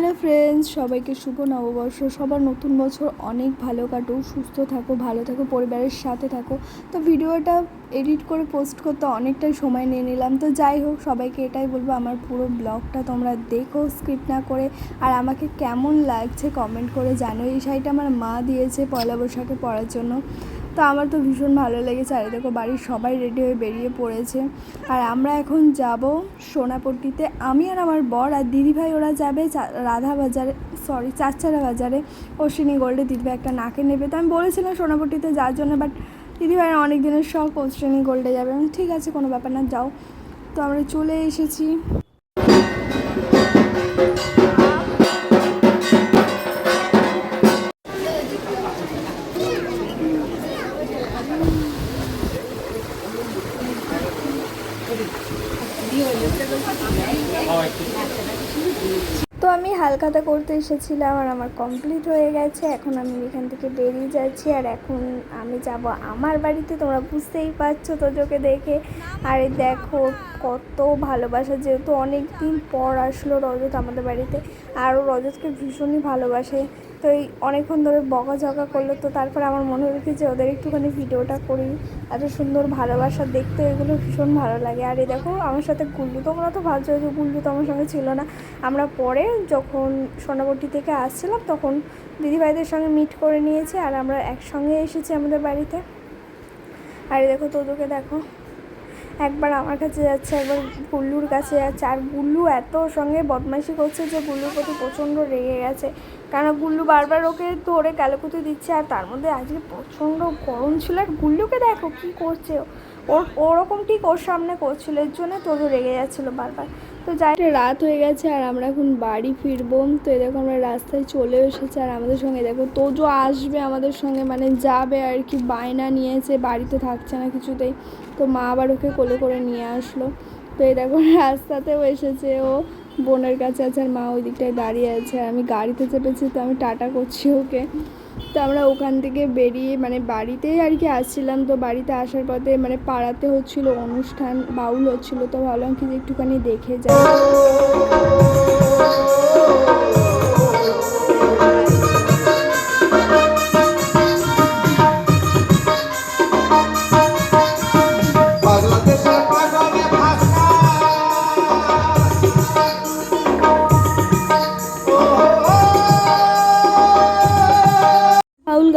Hello friends, সবাইকে শুভ নববর্ষ। সবার নতুন বছর অনেক ভালো কাটুক, সুস্থ থাকো ভালো থাকো পরিবারের সাথে থাকো তো ভিডিওটা এডিট করে পোস্ট করতে অনেকটাই সময় নিয়ে নিলাম। তো যাই হোক, সবাইকে এটাই বলব, আমার পুরো ব্লগটা তোমরা দেখো, স্কিপ না করে। আর আমাকে কেমন লাগছে কমেন্ট করে জানো এই শাড়িটা আমার মা দিয়েছে পয়লা বৈশাখে পরার জন্য। তো আমার তো ভীষণ ভালো লেগেছে। আর দেখো, বাড়ির সবাই রেডি হয়ে বেরিয়ে পড়েছে। আর আমরা এখন যাব সোনাপট্টিতে। আমি আর আমার বর আর দিদিভাই ওরা যাবে রাধা বাজারে সরি চারচারা বাজারে অশ্বিনী গোল্ডে দিদিভাই একটা নাকে নেবে। তো আমি বলেছিলাম সোনাপট্টিতে যাওয়ার জন্য বাট দিদিভাইয়ের অনেক দিনের শখ, অশ্বিনী গোল্ডে যাবে। ঠিক আছে, কোনো ব্যাপার না, যাও। তো আমরা চলে এসেছি। তো আমি হালখাতা করতে এসেছিলাম আর আমার কমপ্লিট হয়ে গেছে। এখন আমি এখান থেকে বেরিয়ে যাচ্ছি আর এখন আমি যাব আমার বাড়িতে। তোমরা বুঝতেই পারছ তোজোকে দেখে। আর দেখো কত ভালোবাসা। যেহেতু অনেক দিন পর আসলো রজত আমাদের বাড়িতে, আর রজতকে ভীষণই ভালোবাসে। তো এই অনেকক্ষণ ধরে বকাঝকা করল তো তারপরে আমার মনে হয়েছে যে ওদের একটুখানি ভিডিওটা করি। এত সুন্দর ভালোবাসা দেখতে, এগুলো ভীষণ ভালো লাগে। আর এই দেখো আমার সাথে গুল্লু, তোমরা তো ভাবছ যে গুল্লু তো আমার সঙ্গে ছিল না। আমরা পরে যখন সোনাপট্টি থেকে আসছিলাম, তখন দিদিভাইদের সঙ্গে মিট করে নিয়েছি আর আমরা একসঙ্গে এসেছি আমাদের বাড়িতে। আর দেখো তোদেরকে দেখো, একবার আমার কাছে যাচ্ছে, একবার গুল্লুর কাছে যাচ্ছে। আর গুল্লু এত সঙ্গে বদমাইশি করছে যে গুল্লুর প্রতি প্রচণ্ড রেগে গেছে। কারণ গুল্লু বারবার ওকে ধরে কালোকুতি দিচ্ছে আর তার মধ্যে আজকে প্রচণ্ড গরম ছিল। আর গুল্লুকে দেখো কী করছে। ওর ওরকম ঠিক ওর সামনে করছিল, এর জন্য তোরও রেগে যাচ্ছিল বারবার। তো যাই রাত হয়ে গেছে আর আমরা এখন বাড়ি ফিরবো। তো দেখো আমরা রাস্তায় চলে এসেছি আর আমাদের সঙ্গে, দেখো তোজো আসবে আমাদের সঙ্গে মানে যাবে আর কি, বায়না নিয়েছে, বাড়িতে থাকছে না কিছুতেই। তো মা আবার ওকে কোলে করে নিয়ে আসলো। তো এই দেখো রাস্তাতেও এসেছে ও। বোনের কাছে আছে আর মা ওই দিকটায় দাঁড়িয়ে আছে। আমি গাড়িতে চেপেছি তো আমি টাটা করছি ওকে। তো আমরা ওখান থেকে বেরিয়ে মানে বাড়িতেই আর কি আসছিলাম। তো বাড়িতে আসার পথে মানে পাড়াতে হচ্ছিল অনুষ্ঠান, বাউল হচ্ছিল। তো ভাবলাম কি একটুখানি দেখে যাই।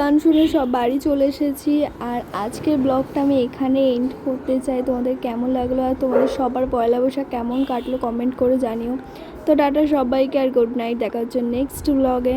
গান শুনে সব বাড়ি চলে এসেছি। আর আজকের ব্লগটা আমি এখানে এন্ড করতে চাই। তোমাদের কেমন লাগল আর তোমাদের সবার পয়লা বৈশাখ কেমন কাটলো কমেন্ট করে জানিও। তো টাটা সবাইকে আর গুড নাইট দেখা হচ্ছে নেক্সট ব্লগে